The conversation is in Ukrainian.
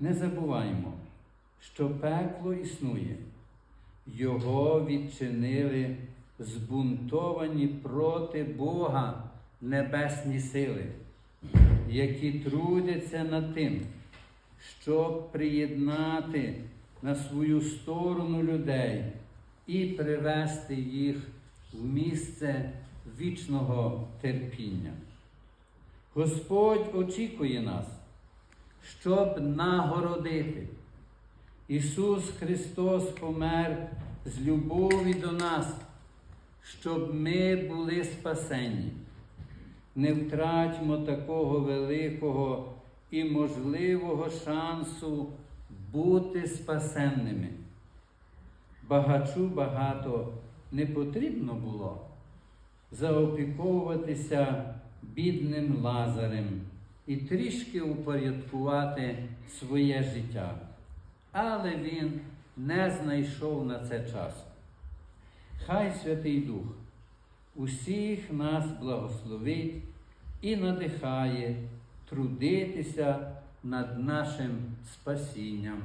Не забуваймо, що пекло існує. Його відчинили збунтовані проти Бога небесні сили, які трудяться над тим, щоб приєднати на свою сторону людей і привести їх в місце вічного терпіння. Господь очікує нас, щоб нагородити. Ісус Христос помер з любові до нас, щоб ми були спасені. Не втратьмо такого великого і можливого шансу бути спасенними. Багачу багато не потрібно було заопіковуватися бідним лазарем і трішки упорядкувати своє життя. Але він не знайшов на це часу. Хай Святий Дух усіх нас благословить і надихає трудитися над нашим спасінням.